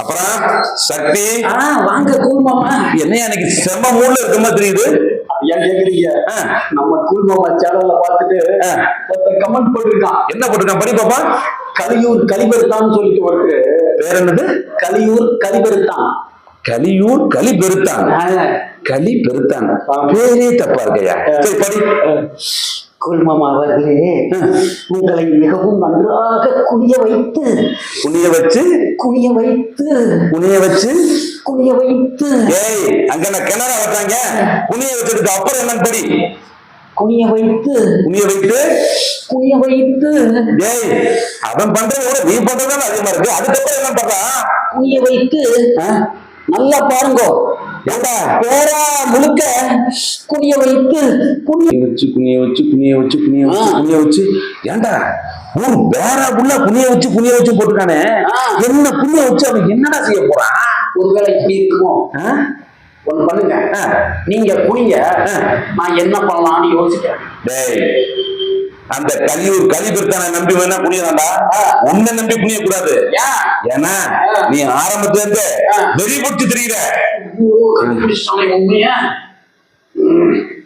அப்புறம் சக்தி. வாங்க கூல் மாமா என்னையா எனக்கு செம்ம மூட்ல இருக்க மாதிரி தெரியுது? ஏன் கேக்குறீங்க? நம்ம கூல் மாமா சேனல்ல பார்த்துட்டு ஆ. ஒருத்தன் கமெண்ட் போட்டிருக்கான். என்ன போட்டிருக்கான்? படி பாப்பா. கலியூர் கலிபெருத்தான்னு சொல்லிட்டு ஒருத்தர். வேற என்னது? கலியூர் கலிபெருத்தான். கலியூர் களி பெருத்தான் களி பெருத்தான் பேரே தப்பா இருக்கையா? சரி படி. கூல் மாமா அவர்களே உங்களை மிகவும் நன்றாக குனிய வைத்து புனிய வச்சு? குனிய வைத்து புனிய வச்சு? குனிய வைத்து. ஏய் அங்க நான் கிணற வச்சாங்க? புனிய வச்சதுக்கு அப்புறம் என்னன்னு படி குனிய வைத்து புனிய வைத்து? குனிய வைத்து. ஏய் அவன் பண்றத விட நீ பண்றதுதான் அதிகமா இருக்கு. அதுக்கப்புறம் என்ன பண்றான்? குனிய வைத்து. நல்லா பாருங்க. ஏண்டா? பேரா முழுக்க. குனிய வைத்து குனிய வச்சு குனிய வச்சு குனிய வச்சு குனிய வச்சு. குனிய வச்சு. ஏண்டா? ஊர் வேற புள்ள குனிய வச்சு குனிய வச்சு போட்டுக்கானே. என்ன குனிய வச்சு அவன் என்னடா செய்ய போறான் ஒருவேளை இப்படி இருக்குமோ? ஒண்ணு பண்ணுங்க. நீங்க குனிங்க. நான் என்ன பண்ணலாம்னு யோசிக்கிறேன். டேய் அந்த கலியூர் கலிபெருத்தான நம்பி வேணா குனியதாண்டா உன்னை நம்பி குனிய கூடாது ஏன்? ஏன்னா. நீ ஆரம்பத்துல இருந்து. வெறி பிடிச்சு தெரியுற. Oh, kamu bisa saling. Hmm.